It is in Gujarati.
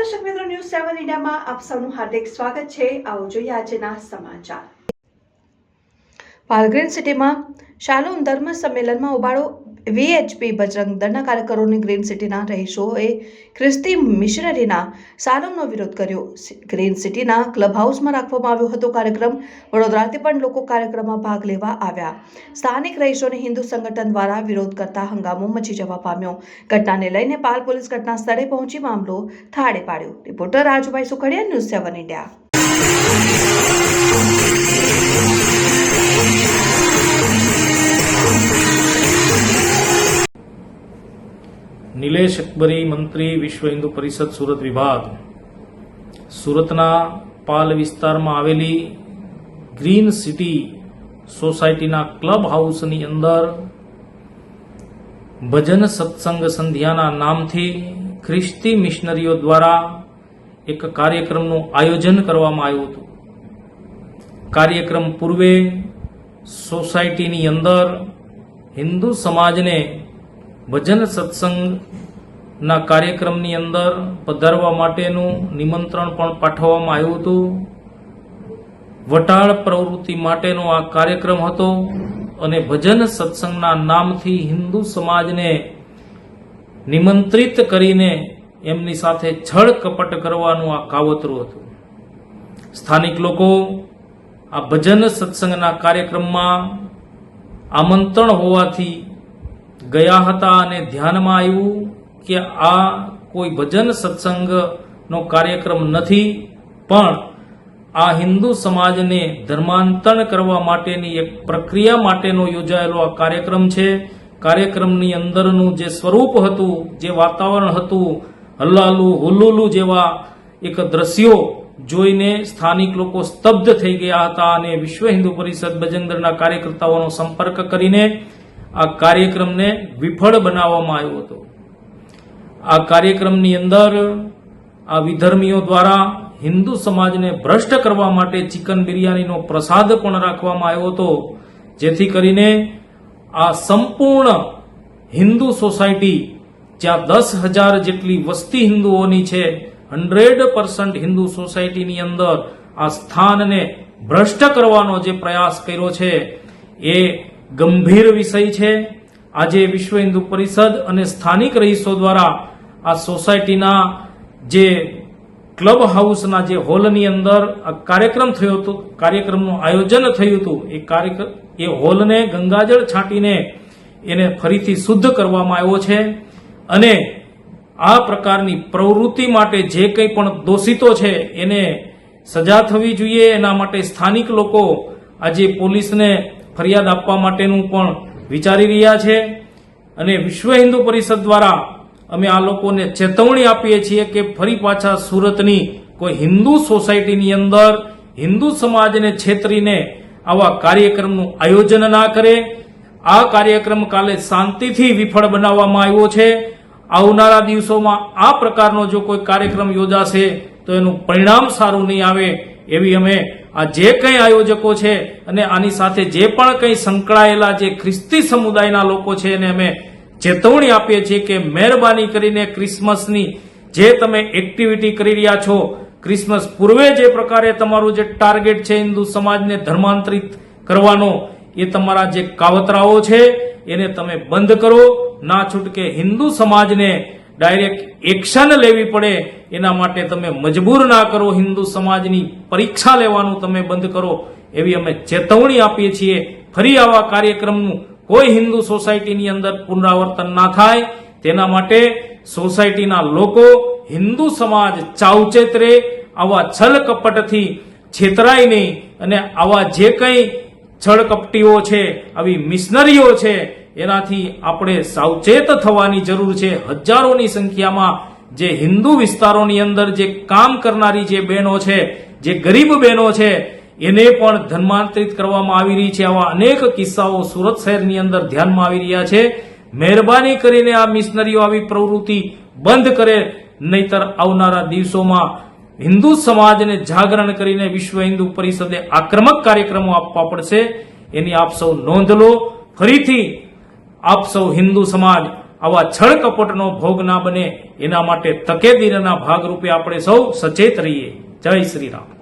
દર્શક મિત્રો ન્યૂઝ સેવન ઇન્ડિયામાં આપ સૌનું હાર્દિક સ્વાગત છે. આવો જોઈએ આજના સમાચાર. પાલગ્રીન સિટીમાં શાલોન ધર્મ સંમેલનમાં ઉબાડો વીએચપી બજરંગ દળના કાર્યકરોની ગ્રીન સિટીના રહીશોએ ખ્રિસ્તી મિશનરીના સાલોનનો વિરોધ કર્યો. ગ્રીન સિટીના ક્લબ હાઉસમાં રાખવામાં આવ્યો હતો કાર્યક્રમ. વડોદરાથી પણ લોકો કાર્યક્રમમાં ભાગ લેવા આવ્યા. સ્થાનિક રહીશોને હિન્દુ સંગઠન દ્વારા વિરોધ કરતા હંગામો મચી જવા પામ્યો. ઘટનાને લઈને પાલ પોલીસ ઘટના સ્થળે પહોંચી મામલો થાળે પાડ્યો. Reporter Rajubhai Sukhadiya, news seven India. Nilesh Akbari મંત્રી, વિશ્વ હિન્દુ પરિષદ, સુરત વિભાગ. સુરતના પાલ વિસ્તારમાં આવેલી ગ્રીન સિટી સોસાયટીના ક્લબ હાઉસની અંદર ભજન સત્સંગ સંધ્યાના નામથી ખ્રિસ્તી મિશનરીઓ દ્વારા એક કાર્યક્રમનું આયોજન કરવામાં આવ્યું હતું. કાર્યક્રમ પૂર્વે સોસાયટીની અંદર હિન્દુ સમાજને ભજન સત્સંગના કાર્યક્રમની અંદર પધારવા માટેનું નિમંત્રણ પણ પાઠવવામાં આવ્યું હતું. વટાળ પ્રવૃત્તિ માટેનો આ કાર્યક્રમ હતો અને ભજન સત્સંગના નામથી હિન્દુ સમાજને નિમંત્રિત કરીને એમની સાથે છળ કપટ કરવાનું આ કાવતરું હતું. સ્થાનિક લોકો આ ભજન સત્સંગના કાર્યક્રમમાં આમંત્રણ હોવાથી ગયા હતા અને ધ્યાનમાં આવ્યું કે આ કોઈ ભજન સત્સંગનો કાર્યક્રમ નથી, પણ આ હિન્દુ સમાજને ધર્માંતરણ કરવા માટેની એક પ્રક્રિયા માટેનો યોજાયેલો આ કાર્યક્રમ છે. કાર્યક્રમની અંદરનું જે સ્વરૂપ હતું, જે વાતાવરણ હતું, હલ્લાલુ, હુલ્લુલુ જેવા એક દ્રશ્યો જોઈને સ્થાનિક લોકો સ્તબ્ધ થઈ ગયા હતા અને વિશ્વ હિન્દુ પરિષદ બજેન્દ્રના કાર્યકર્તાઓનો સંપર્ક કરીને આ કાર્યક્રમને વિફળ બનાવવામાં આવ્યો હતો. આ કાર્યક્રમની અંદર આ વિધર્મીઓ દ્વારા હિન્દુ સમાજને ભ્રષ્ટ કરવા માટે ચિકન બિરયાનીનો પ્રસાદ પણ રાખવામાં આવ્યો હતો, જેથી કરીને આ સંપૂર્ણ હિન્દુ સોસાયટી, જ્યાં દસ હજાર જેટલી વસ્તી હિન્દુઓની છે, હંડ્રેડ પર્સન્ટ હિન્દુ સોસાયટીની અંદર આ સ્થાનને ભ્રષ્ટ કરવાનો જે પ્રયાસ કર્યો છે, એ ગંભીર વિષય છે. આજે વિશ્વ હિન્દુ પરિષદ અને સ્થાનિક રહીશો દ્વારા આ સોસાયટીના જે ક્લબ હાઉસના જે હોલની અંદર આ કાર્યક્રમ થયો હતો, કાર્યક્રમનું આયોજન થયું હતું. એ કાર્યક્રમ એ હોલને ગંગાજળ છાંટીને એને ફરીથી શુદ્ધ કરવામાં આવ્યો છે અને આ પ્રકારની પ્રવૃત્તિ માટે જે કંઈ પણ દોષિતો છે એને સજા થવી જોઈએ. એના માટે સ્થાનિક લોકો આજે પોલીસને ફરિયાદ આપવા માટેનું પણ વિચારી રહ્યા છે. અને વિશ્વ હિન્દુ પરિષદ દ્વારા અમે આ લોકોને ચેતવણી આપીએ છીએ કે ફરી પાછા સુરતની કોઈ હિન્દુ સોસાયટીની અંદર હિન્દુ સમાજને છેતરીને આવા કાર્યક્રમનું આયોજન ના કરે. આ કાર્યક્રમ કાલે શાંતિથી વિફળ બનાવવામાં આવ્યો છે. આવનારા દિવસોમાં આ પ્રકારનો જો કોઈ કાર્યક્રમ યોજાશે તો એનું પરિણામ સારું નહીં આવે. એવી અમે આ જે કંઈ આયોજકો છે અને આની સાથે જે પણ કંઈ સંકળાયેલા જે ખ્રિસ્તી સમુદાયના લોકો છે એને અમે ચેતવણી આપીએ છીએ કે મહેરબાની કરીને ક્રિસમસની જે તમે એક્ટિવિટી કરી રહ્યા છો, ક્રિસમસ પૂર્વે જે પ્રકારે તમારું જે ટાર્ગેટ છે હિન્દુ સમાજને ધર્માંતરિત કરવાનો, એ તમારા જે કાવતરાઓ છે, એને તમે બંધ કરો. ના છૂટકે હિન્દુ સમાજને ડાયરેક્ટ એક્શન લેવી પડે, એના માટે તમે મજબૂર ના કરો, હિન્દુ સમાજની પરીક્ષા લેવાનું તમે બંધ કરો. એવી અમે ચેતવણી આપીએ છીએ. ફરી આવા કાર્યક્રમનું કોઈ હિન્દુ સોસાયટીની અંદર પુનરાવર્તન ના થાય. તેના માટે સોસાયટીના લોકો, હિન્દુ સમાજ ચાવચેત રહે આવા છલ કપટથી છેતરાય નહીં અને આવા જે કંઈ છળકપટીઓ છે, આવી મિશનરીઓ છે એનાથી આપણે સાવચેત થવાની જરૂર છે. હજારોની સંખ્યામાં જે હિન્દુ વિસ્તારોની અંદર જે કામ કરનારી જે બહેનો છે, જે ગરીબ બહેનો છે, એને પણ ધર્માંતરિત કરવામાં આવી રહી છે. આવા અનેક કિસ્સાઓ સુરત શહેરની અંદર ધ્યાનમાં આવી રહ્યા છે. મહેરબાની કરીને આ મિશનરીઓ આવી પ્રવૃત્તિ બંધ કરે, નહીતર આવનારા દિવસોમાં હિન્દુ સમાજને જાગરણ કરીને વિશ્વ હિન્દુ પરિષદે આક્રમક કાર્યક્રમો આપવા પડશે. એની આપ સૌ નોંધ લો. ફરીથી આપ સૌ હિન્દુ સમાજ આવા છળ કપટનો ભોગ ના બને. એના માટે તકેદીરના ભાગરૂપે આપણે સૌ સચેત રહીએ. જય શ્રી રામ.